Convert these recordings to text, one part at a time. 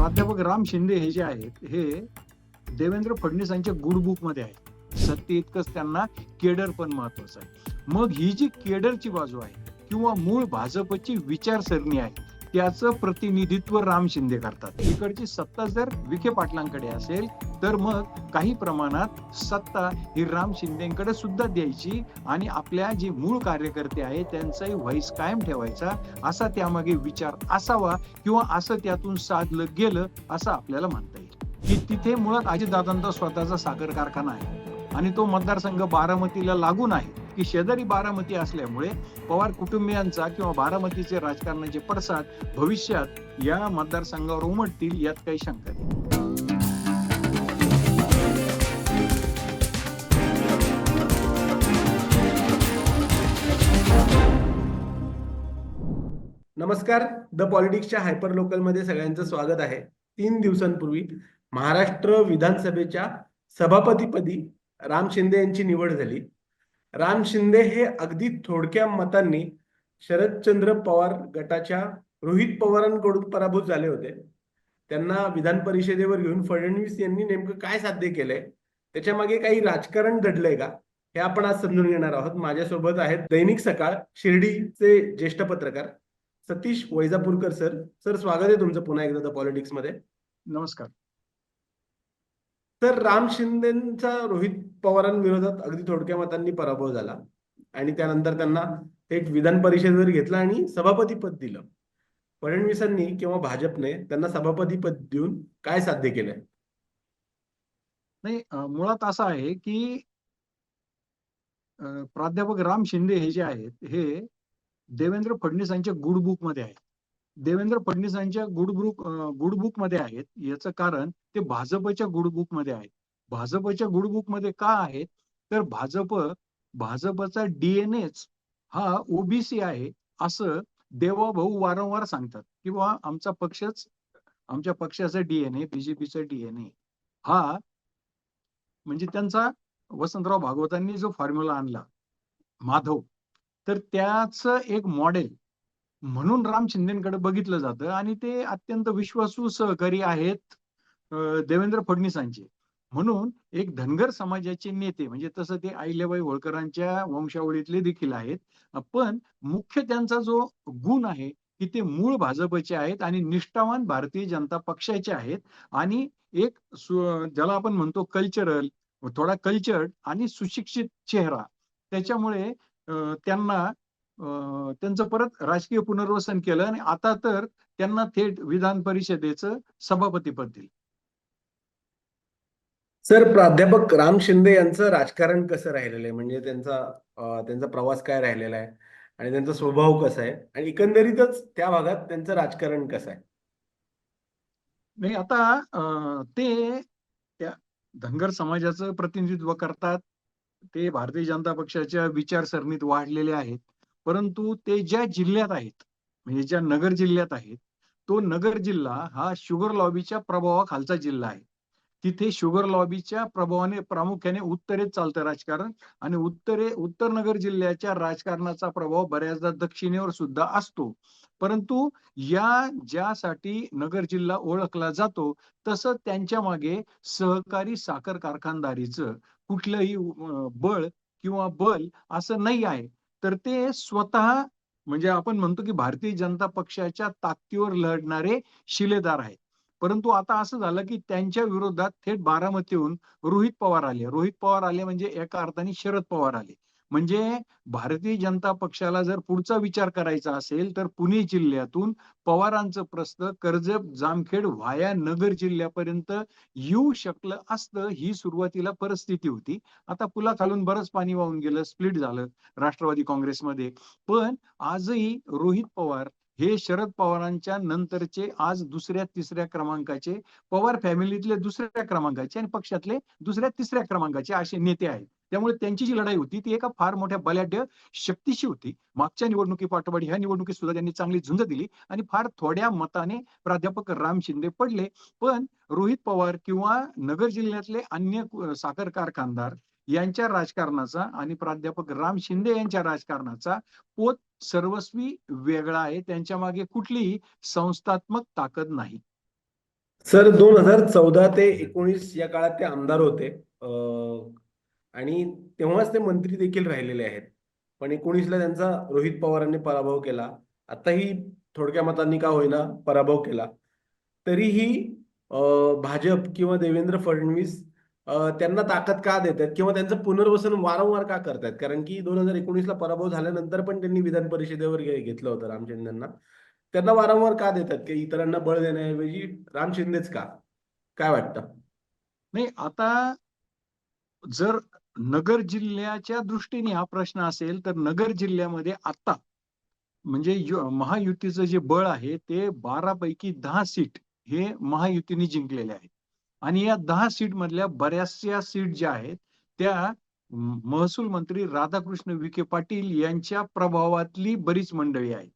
प्राध्यापक राम शिंदे हे जे आहेत हे देवेंद्र फडणवीसांच्या गुड बुकमध्ये आहेत. सत्य इतकंच त्यांना केडर पण महत्वाचं आहे. मग ही जी केडरची बाजू आहे किंवा मूळ भाजपची विचारसरणी आहे त्याचं प्रतिनिधित्व राम शिंदे करतात. इकडची सत्ता जर विखे पाटलांकडे असेल तर मग काही प्रमाणात सत्ता ही राम शिंदेकडे सुद्धा द्यायची आणि आपल्या जे मूळ कार्यकर्ते आहेत त्यांचाही व्हॉइस कायम ठेवायचा असा त्यामागे विचार असावा किंवा असं त्यातून साधलं गेलं असं आपल्याला म्हणता येईल. की तिथे मुळात अजितदादांचा स्वतःचा साखर कारखाना आहे आणि तो मतदारसंघ बारामतीला लागून आहे की शेजारी बारामती असल्यामुळे पवार कुटुंबियांचा किंवा बारामतीचे राजकारणाचे पडसाद भविष्यात या मतदारसंघावर उमटतील यात काही शंका नाही. नमस्कार. द पॉलिटिक्सच्या हायपर लोकलमध्ये सगळ्यांचं स्वागत आहे. तीन दिवसांपूर्वी महाराष्ट्र विधानसभेच्या सभापतीपदी राम शिंदे यांची निवड झाली. राम शिंदे हे अगदी थोडक्या मतांनी शरदचंद्र पवार गटाच्या रोहित पवारांकडून पराभूत झाले होते. त्यांना विधान परिषदेवर घेऊन फडणवीस यांनी नेमकं काय साध्य केलंय? त्याच्यामागे काही राजकारण घडलंय का? हे आपण आज समजून घेणार आहोत. माझ्यासोबत आहेत दैनिक सकाळ शिर्डीचे ज्येष्ठ पत्रकार सतीश वैजापूरकर सर. सर स्वागत आहे तुमचं पुन्हा एकदा द पॉलिटिक्समध्ये. नमस्कार. तर राम शिंदेचा रोहित पवारांविरोधात अगदी थोडक्या मतांनी पराभव झाला. आणि त्यानंतर त्यांना थेट विधान परिषदेवर घेतलं आणि सभापतीपद दिलं. फडणवीसांनी किंवा भाजपने त्यांना सभापतीपद देऊन काय साध्य केलंय? नाही मुळात असं आहे की प्राध्यापक राम शिंदे हे जे आहेत हे देवेंद्र फडणवीसांच्या गुड बुकमध्ये आहेत. देवेंद्र फडणवीसांच्या गुड बुक गुड बुकमध्ये आहेत. याचं कारण ते भाजपच्या गुड बुकमध्ये आहेत. भाजपच्या गुड बुकमध्ये का आहेत? तर भाजप भाजपचा डीएनएच हा ओबीसी आहे असं देवा भाऊ वारंवार सांगतात. किंवा आमचा पक्षच आमच्या पक्षाचा डीएनए बीजेपीचा डीएनए हा म्हणजे त्यांचा वसंतराव भागवतांनी जो फॉर्म्युला आणला माधव तर त्याच एक मॉडेल म्हणून राम शिंदेकडे बघितलं जातं आणि ते अत्यंत विश्वासू सहकारी आहेत देवेंद्र फडणवीसांचे. म्हणून एक धनगर समाजाचे नेते म्हणजे तसं ते अहिल्याबाई होळकरांच्या वंशावळीतले देखील आहेत. पण मुख्य त्यांचा जो गुण आहे की ते मूळ भाजपचे आहेत आणि निष्ठावान भारतीय जनता पक्षाचे आहेत. आणि एक ज्याला आपण म्हणतो कल्चरल थोडा कल्चर्ड आणि सुशिक्षित चेहरा. त्याच्यामुळे त्यांना त्यांचं परत राजकीय पुनर्वसन केलं आणि आता तर त्यांना थेट विधान परिषदेचं सभापतीपद दिलं. सर प्राध्यापक राम शिंदे यांचं राजकारण कसं राहिलेलं आहे? म्हणजे त्यांचा त्यांचा प्रवास काय राहिलेला आहे? आणि त्यांचा स्वभाव कसा आहे? आणि एकंदरीतच त्या भागात त्यांचं राजकारण कसं आहे? नाही आता ते त्या धनगर समाजाचं प्रतिनिधित्व करतात ते भारतीय जनता पक्षाच्या विचारसरणीत वाढलेले आहेत. परंतु ते ज्या जिल्ह्यात आहेत म्हणजे ज्या नगर जिल्ह्यात आहेत तो नगर जिल्हा हा शुगर लॉबीच्या प्रभावाखालचा जिल्हा आहे. तिथे शुगर लॉबीच्या प्रभावाने प्रामुख्याने उत्तरेत चालतं राजकारण आणि उत्तरे उत्तर नगर जिल्ह्याच्या राजकारणाचा प्रभाव बऱ्याचदा दक्षिणेवर सुद्धा असतो. परंतु या ज्यासाठी नगर जिल्हा ओळखला जातो तसं त्यांच्या मागे सहकारी साखर कारखानदारीचं कुठलंही बळ किंवा बल असं नाही आहे. तर ते स्वतः म्हणजे आपण म्हणतो की भारतीय जनता पक्षाच्या ताकदीवर लढणारे शिलेदार आहेत. परंतु आता असं झालं की त्यांच्या विरोधात थेट बारामतीहून रोहित पवार आले. रोहित पवार आले म्हणजे एका अर्थाने शरद पवार आले. म्हणजे भारतीय जनता पक्षाला जर पुढचा विचार करायचा असेल तर पुणे जिल्ह्यातून पवारांचं प्रस्त कर्जत जामखेड व्हाया नगर जिल्ह्यापर्यंत येऊ शकलं असतं ही सुरुवातीला परिस्थिती होती. आता पुला खालून बरंच पाणी वाहून गेलं स्प्लिट झालं राष्ट्रवादी काँग्रेसमध्ये. पण आजही रोहित पवार हे शरद पवारांच्या नंतरचे आज दुसऱ्या तिसऱ्या क्रमांकाचे पवार फॅमिलीतले दुसऱ्या क्रमांकाचे आणि पक्षातले दुसऱ्या तिसऱ्या क्रमांकाचे असे नेते आहेत. त्यामुळे त्यांची जी लढाई होती ती एका फार मोठ्या बलाढ्य शक्तीशी होती. मागच्या निवडणुकी पाठोपाठ ह्या निवडणुकीत सुद्धा त्यांनी चांगली झुंज दिली आणि फार थोड्या मताने प्राध्यापक राम शिंदे पडले. पण रोहित पवार किंवा नगर जिल्ह्यातले अन्य साखर कारखानदार यांच्या राजकारणाचा आणि प्राध्यापक राम शिंदे यांच्या राजकारणाचा पोत सर्वस्वी वेगळा आहे. त्यांच्या मागे कुठलीही संस्थात्मक ताकद नाही. सर दोन हजार चौदा ते एकोणीस या काळात ते आमदार होते. आणि तेव्हाच ते मंत्री देखील राहिलेले आहेत. पण एकोणीसला त्यांचा रोहित पवारांनी पराभव केला. आताही थोडक्या मतांनी का होईना पराभव केला. तरीही भाजप किंवा देवेंद्र फडणवीस त्यांना ताकद का देतात किंवा त्यांचं पुनर्वसन वारंवार का करतायत कारण की दोन हजार एकोणीसला पराभव झाल्यानंतर पण त्यांनी विधान परिषदेवर घेतलं होतं राम शिंदेंना. त्यांना वारंवार का देतात? की इतरांना बळ देण्याऐवजी राम शिंदेच का? काय वाटतं? नाही आता जर नगर जिल्ह्याच्या दृष्टीने हा प्रश्न असेल तर नगर जिल्ह्यामध्ये आता म्हणजे महायुतीचं जे बळ आहे ते बारा पैकी दहा सीट हे महायुतीने जिंकलेले आहेत. आणि या दहा सीट मधल्या बऱ्याचशा सीट ज्या आहेत त्या महसूल मंत्री राधाकृष्ण विखे पाटील यांच्या प्रभावातली बरीच मंडळी आहेत.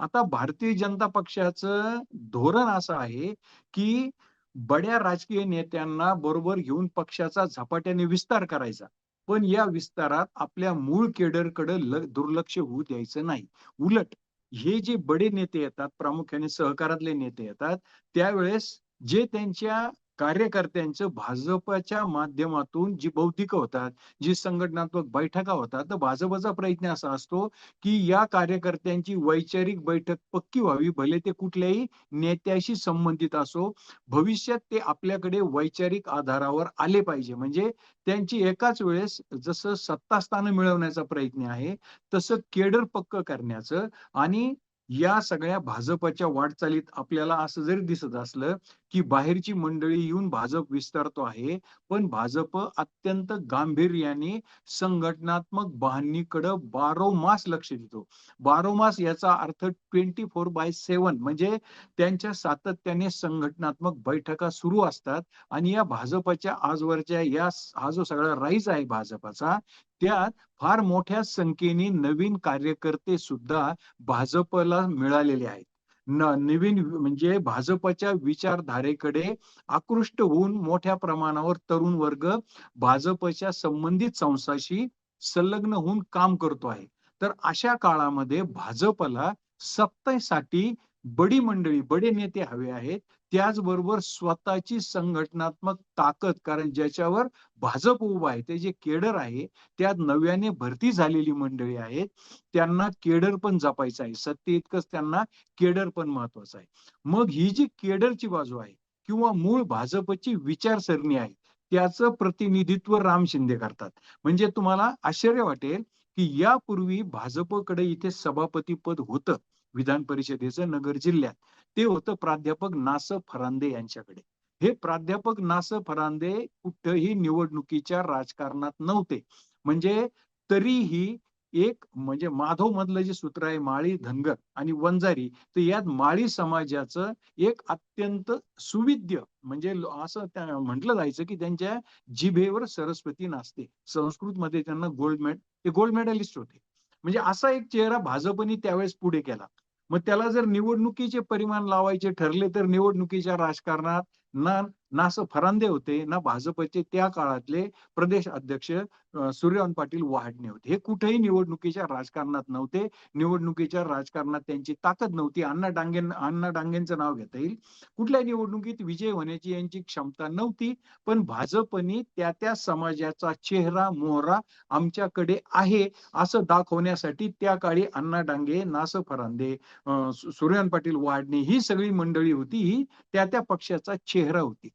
आता भारतीय जनता पक्षाचं धोरण असं आहे की बड्या राजकीय नेत्यांना बरोबर घेऊन पक्षाचा झपाट्याने विस्तार करायचा. पण या विस्तारात आपल्या मूळ केडरकडे ल- दुर्लक्ष होऊ द्यायचं नाही. उलट हे जे बडे नेते येतात प्रामुख्याने सहकारातले नेते येतात त्यावेळेस जे त्यांच्या कार्यकर्त्यांचं भाजपच्या माध्यमातून जी बौद्धिक होतात जी संघटनात्मक बैठका होतात तर भाजपचा प्रयत्न असा असतो की या कार्यकर्त्यांची वैचारिक बैठक पक्की व्हावी भले ते कुठल्याही नेत्याशी संबंधित असो. भविष्यात ते आपल्याकडे वैचारिक आधारावर आले पाहिजे. म्हणजे त्यांची एकाच वेळेस जसं सत्तास्थानं मिळवण्याचा प्रयत्न आहे तसं केडर पक्क करण्याचं. आणि या सगळ्या भाजपच्या वाटचालीत आपल्याला असं जरी दिसत असलं की बाहेरची मंडळी येऊन भाजप विस्तारतो आहे. पण भाजप अत्यंत गांभीर्याने संघटनात्मक बहाणीकडे बारोमास लक्ष देतो. बारोमास याचा अर्थ ट्वेंटी फोर बाय सेवन म्हणजे त्यांच्या सातत्याने संघटनात्मक बैठका सुरू असतात. आणि या भाजपच्या आजवरच्या या हा जो सगळा राईज आहे भाजपचा त्यात फार मोठ्या संख्येने नवीन कार्यकर्ते सुद्धा भाजपला मिळालेले आहेत. नवीन म्हणजे भाजपच्या विचारधारेकडे आकृष्ट होऊन मोठ्या प्रमाणावर तरुण वर्ग भाजपच्या संबंधित संस्थाशी संलग्न होऊन काम करतो आहे. तर अशा काळामध्ये भाजपला सत्तेसाठी बडी मंडळी बडे नेते हवे आहेत. त्याचबरोबर स्वतःची संघटनात्मक ताकद कारण ज्याच्यावर भाजप उभा आहे ते जे केडर आहे त्यात नव्याने भरती झालेली मंडळी आहेत. त्यांना केडर पण जपायचं आहे. सत्य इतकंच त्यांना केडर पण महत्वाचं आहे. मग ही जी केडरची बाजू आहे किंवा मूळ भाजपची विचारसरणी आहे त्याचं प्रतिनिधित्व राम शिंदे करतात. म्हणजे तुम्हाला आश्चर्य वाटेल की यापूर्वी भाजपकडे इथे सभापती पद होतं. विधान परिषदेचं नगर जिल्ह्यात. ते होतं प्राध्यापक नास फरांदे यांच्याकडे. हे प्राध्यापक नास फरांदे कुठंही निवडणुकीच्या राजकारणात नव्हते. म्हणजे तरीही एक म्हणजे माधव मधलं जे सूत्र आहे माळी धनगर आणि वंजारी तर यात माळी समाजाचं एक अत्यंत सुविद्य म्हणजे असं त्या- म्हटलं जायचं की त्यांच्या जिभेवर सरस्वती नाचते. संस्कृत मध्ये त्यांना गोल्ड मेड ते गोल्ड मेडलिस्ट होते. म्हणजे असा एक चेहरा भाजपने त्यावेळेस पुढे केला. मग त्याला जर निवडणुकीचे परिमाण लावायचे ठरले तर निवडणुकीच्या राजकारणात ना नास फरांदे होते ना भाजपचे त्या काळातले प्रदेश अध्यक्ष सूर्यवंत पाटील वाढणे होते. हे कुठेही निवडणुकीच्या राजकारणात नव्हते. निवडणुकीच्या राजकारणात त्यांची ताकद नव्हती. अण्णा डांगे अण्णा डांगेंचं नाव घेता येईल. कुठल्या निवडणुकीत विजय होण्याची यांची क्षमता नव्हती पण भाजपने त्या त्या समाजाचा चेहरा मोहरा आमच्याकडे आहे असं दाखवण्यासाठी त्या काळी अण्णा डांगे नास फरांदे अं, पाटील वाढणे ही सगळी मंडळी होती. ही त्या त्या पक्षाचा चेहरा होती.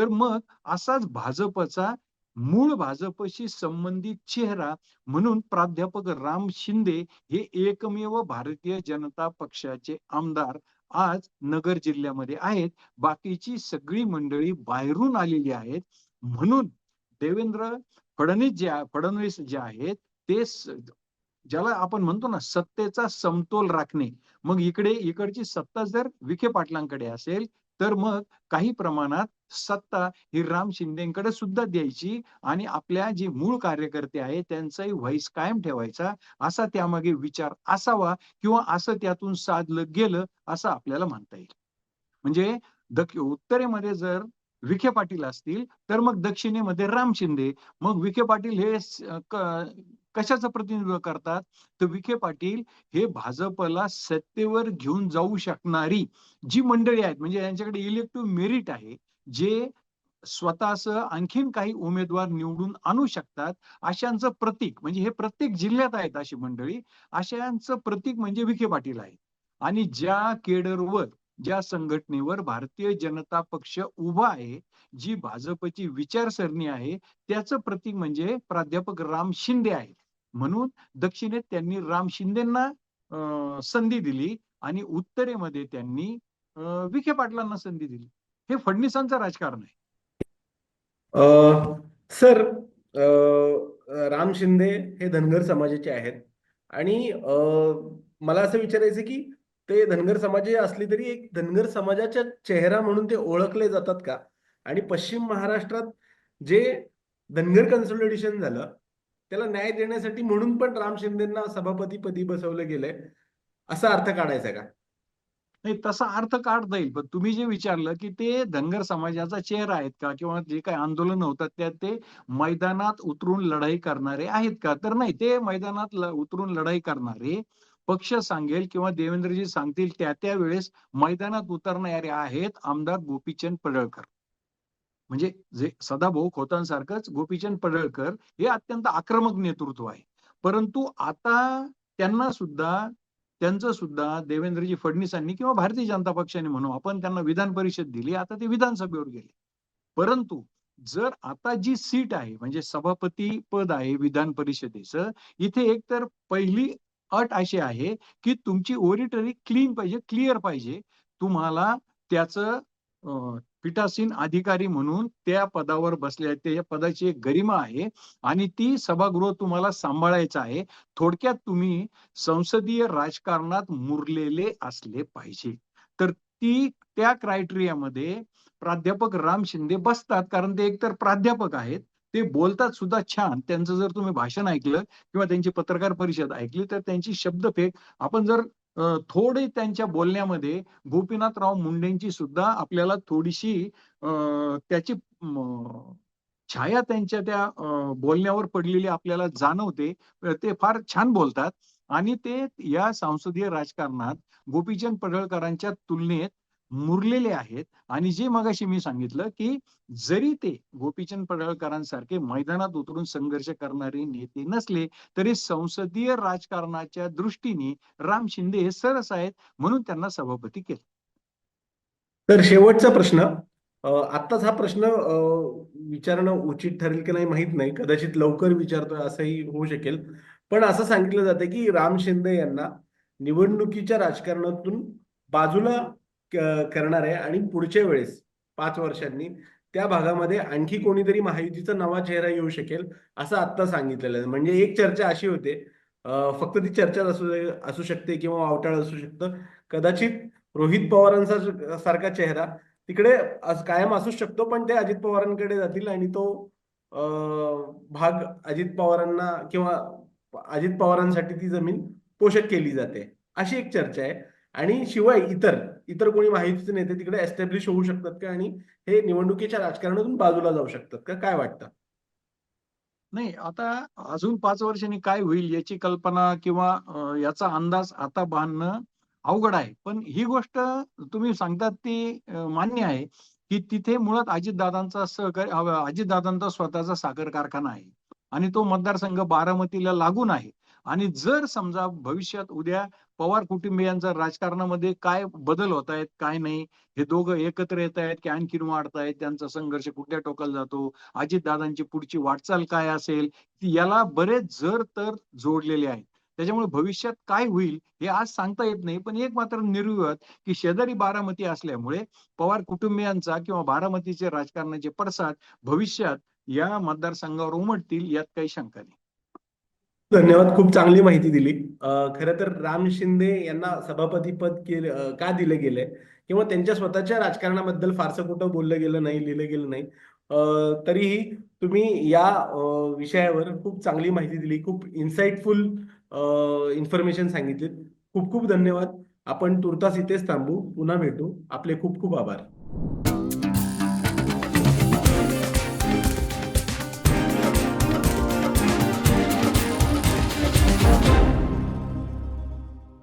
तर मग असाच भाजपचा मूळ भाजपशी संबंधित चेहरा म्हणून प्राध्यापक राम शिंदे हे एकमेव भारतीय जनता पक्षाचे आमदार आज नगर जिल्ह्यामध्ये आहेत. बाकीची सगळी मंडळी बाहेरून आलेली आहेत. म्हणून देवेंद्र फडणवीस जे फडणवीस जे आहेत ते ज्याला आपण म्हणतो ना सत्तेचा समतोल राखणे. मग इकडे इकडची सत्ता जर विखे पाटलांकडे असेल तर मग काही प्रमाणात सत्ता ही राम शिंदेकडे सुद्धा द्यायची आणि आपल्या जे मूळ कार्यकर्ते आहेत त्यांचाही व्हॉइस कायम ठेवायचा असा त्यामागे विचार असावा किंवा असं त्यातून साधलं गेलं असं आपल्याला म्हणता येईल. म्हणजे दक्ष उत्तरेमध्ये जर विखे पाटील असतील तर मग दक्षिणेमध्ये राम शिंदे. मग विखे पाटील हे कशाचं प्रतिनिधित्व करतात? तर विखे पाटील हे भाजपला सत्तेवर घेऊन जाऊ शकणारी जी मंडळी आहेत म्हणजे यांच्याकडे इलेक्टिव्ह मेरिट आहे जे स्वतःचं आणखीन काही उमेदवार निवडून आणू शकतात अशांचं प्रतीक म्हणजे हे प्रत्येक जिल्ह्यात आहेत अशी मंडळी अशांचं प्रतीक म्हणजे विखे पाटील आहे. आणि ज्या केडरवर ज्या संघटनेवर भारतीय जनता पक्ष उभा आहे जी भाजपची विचारसरणी आहे त्याचं प्रतीक म्हणजे प्राध्यापक राम शिंदे आहे म्हणून दक्षिणेत त्यांनी राम शिंदेना अं, संधी दिली आणि उत्तरेमध्ये त्यांनी विखे पाटलांना संधी दिली. हे फडणवीसांचं राजकारण आहे. सर राम शिंदे हे धनगर समाजाचे आहेत. आणि अ, मला असं विचारायचं की ते धनगर समाजाचे असले तरी एक धनगर समाजाचा चेहरा म्हणून ते ओळखले जातात का? आणि पश्चिम महाराष्ट्रात जे धनगर कन्सोलिडेशन झालं त्याला न्याय देण्यासाठी म्हणून पण राम शिंदेना सभापतीपदी बसवलं गेलंय. असा अर्थ काढायचा का? नाही तसा अर्थ काढता येईल. पण तुम्ही जे विचारलं की ते धनगर समाजाचा चेहरा आहेत का? किंवा जे काही आंदोलन होतात त्यात ते मैदानात उतरून लढाई करणारे आहेत का? तर नाही ते मैदानात उतरून लढाई करणारे पक्ष सांगेल किंवा देवेंद्रजी सांगतील त्या त्या वेळेस मैदानात उतरणारे आहेत आमदार गोपीचंद पडळकर. म्हणजे जे सदाभाऊ खोतांसारखंच गोपीचंद पडळकर हे अत्यंत आक्रमक नेतृत्व आहे. परंतु आता त्यांना सुद्धा त्यांचं सुद्धा देवेंद्रजी फडणवीसांनी किंवा भारतीय जनता पक्षाने म्हणू आपण त्यांना विधान परिषद दिली आता ते विधानसभेवर गेले. परंतु जर आता जी सीट आहे म्हणजे सभापती पद आहे विधान परिषदेचं इथे एक तर पहिली अट अशी आहे की तुमची ओरिटरी क्लीन पाहिजे क्लिअर पाहिजे. तुम्हाला त्याचं पीठासीन अधिकारी म्हणून त्या पदावर बसले त्या पदाची एक गरिमा आहे आणि ती सभागृह तुम्हाला सांभाळायचं आहे. थोडक्यात तुम्ही संसदीय राजकारणात मुरलेले असले पाहिजे. तर ती त्या क्रायटेरियामध्ये प्राध्यापक राम शिंदे बसतात. कारण ते एकतर प्राध्यापक आहेत. ते बोलतात सुद्धा छान. त्यांचं जर तुम्ही भाषण ऐकलं किंवा त्यांची पत्रकार परिषद ऐकली तर त्यांची शब्दफेक आपण जर थोडे त्यांच्या बोलण्यामध्ये गोपीनाथराव मुंडेंची सुद्धा आपल्याला थोडीशी त्याची छाया त्यांच्या त्या बोलण्यावर पडलेली आपल्याला जाणवते. ते फार छान बोलतात. आणि ते या संसदीय राजकारणात गोपीचंद पडळकरांच्या तुलनेत मुरलेले आहेत. आणि जे मगाशी मी सांगितलं की जरी ते गोपीचंद पडळकरांसारखे मैदानात उतरून संघर्ष करणारे नेते नसले तरी संसदीय राजकारणाच्या दृष्टीने राम शिंदे हे सरस आहेत म्हणून त्यांना सभापती केलं. तर शेवटचा प्रश्न आत्ताच हा प्रश्न विचारणं उचित ठरेल की नाही माहीत नाही. कदाचित लवकर विचारतोय असंही होऊ शकेल. पण असं सांगितलं जातं की राम शिंदे यांना निवडणुकीच्या राजकारणातून बाजूला करणार आहे. आणि पुढच्या वेळेस पाच वर्षांनी त्या भागामध्ये आणखी कोणीतरी महायुतीचा नवा चेहरा येऊ शकेल असं आत्ता सांगितलेलं आहे. म्हणजे एक चर्चा अशी होते फक्त ती चर्चा असू असू शकते किंवा वावटाळ असू शकतं. कदाचित रोहित पवारांचा सारखा चेहरा तिकडे अस- कायम असू शकतो पण ते अजित पवारांकडे जातील आणि तो भाग अजित पवारांना किंवा अजित पवारांसाठी ती जमीन पोषक केली जाते. अशी एक चर्चा आहे. आणि शिवाय इतर इतर कोणी माहितीचे नेते तिकडे एस्टॅब्लिश होऊ शकतात का? आणि हे निवडणुकीच्या राजकारणातून बाजूला जाऊ शकतात का? काय वाटतं? नाही आता अजून पाच वर्षांनी काय होईल याची कल्पना किंवा याचा अंदाज आता बांधणं अवघड आहे. पण ही गोष्ट तुम्ही सांगतात ती मान्य आहे की तिथे मुळात अजितदादांचा सहकारी अजितदादांचा स्वतःचा साखर कारखाना आहे. आणि तो मतदारसंघ बारामतीला लागून आहे. आणि जर समजा भविष्यात उद्या पवार कुटुंबियांचा राजकारणामध्ये काय बदल होत आहेत काय नाही हे दोघं एकत्र येत आहेत की आणखीन वाढतायत त्यांचा संघर्ष कुठल्या टोकाला जातो अजितदादांची पुढची वाटचाल काय असेल याला बरेच जर तर जोडलेले आहेत. त्याच्यामुळे भविष्यात काय होईल हे आज सांगता येत नाही पण एक मात्र निर्विवाद की शेजारी बारामती असल्यामुळे पवार कुटुंबियांचा किंवा बारामतीचे राजकारणाचे पडसाद भविष्यात या मतदारसंघावर उमटतील यात काही शंका नाही. धन्यवाद खूप चांगली माहिती दिली. खरं तर राम शिंदे यांना सभापतीपद केले का दिलं गेलंय किंवा त्यांच्या स्वतःच्या राजकारणाबद्दल फारसं कुठं बोललं गेलं नाही लिहिलं गेलं नाही. तरीही तुम्ही या विषयावर खूप चांगली माहिती दिली खूप इन्साइटफुल इन्फॉर्मेशन सांगितली खूप खूप धन्यवाद. आपण तुर्तास इथेच थांबू. पुन्हा भेटू. आपले खूप खूप आभार.